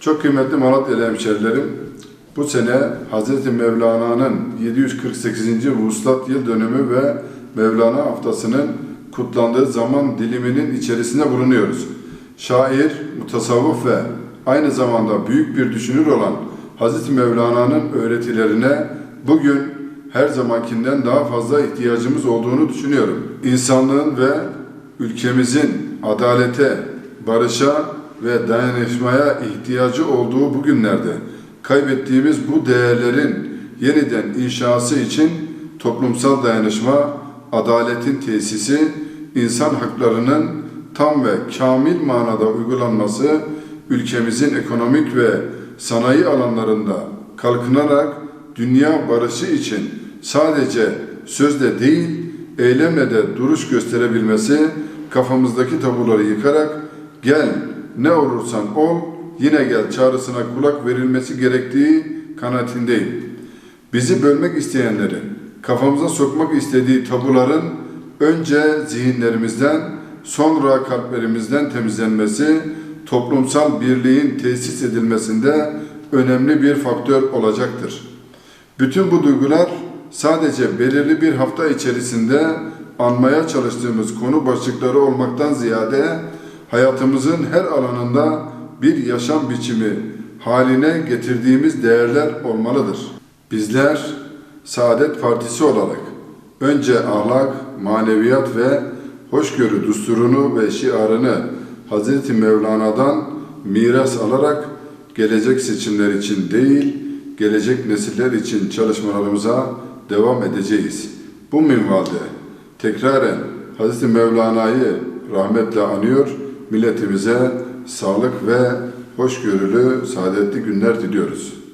Çok kıymetli Malatyalı hemşerilerim, bu sene Hz. Mevlana'nın 748. Vuslat Yıl Dönümü ve Mevlana Haftası'nın kutlandığı zaman diliminin içerisinde bulunuyoruz. Şair, mutasavvıf ve aynı zamanda büyük bir düşünür olan Hz. Mevlana'nın öğretilerine bugün her zamankinden daha fazla ihtiyacımız olduğunu düşünüyorum. İnsanlığın ve ülkemizin adalete, barışa ve dayanışmaya ihtiyacı olduğu bugünlerde kaybettiğimiz bu değerlerin yeniden inşası için toplumsal dayanışma, adaletin tesisi, insan haklarının tam ve kamil manada uygulanması, ülkemizin ekonomik ve sanayi alanlarında kalkınarak dünya barışı için sadece sözle değil, eylemle de duruş gösterebilmesi, kafamızdaki tabuları yıkarak gel ne olursan ol yine gel çağrısına kulak verilmesi gerektiği kanaatindeyim. Bizi bölmek isteyenlerin kafamıza sokmak istediği tabuların önce zihinlerimizden sonra kalplerimizden temizlenmesi toplumsal birliğin tesis edilmesinde önemli bir faktör olacaktır. Bütün bu duygular sadece belirli bir hafta içerisinde anmaya çalıştığımız konu başlıkları olmaktan ziyade hayatımızın her alanında bir yaşam biçimi haline getirdiğimiz değerler olmalıdır. Bizler Saadet Partisi olarak önce ahlak, maneviyat ve hoşgörü düsturunu ve şiarını Hz. Mevlana'dan miras alarak gelecek seçimler için değil, gelecek nesiller için çalışmalarımıza devam edeceğiz. Bu minvalde tekraren Hz. Mevlana'yı rahmetle anıyor, milletimize sağlık ve hoşgörülü, saadetli günler diliyoruz.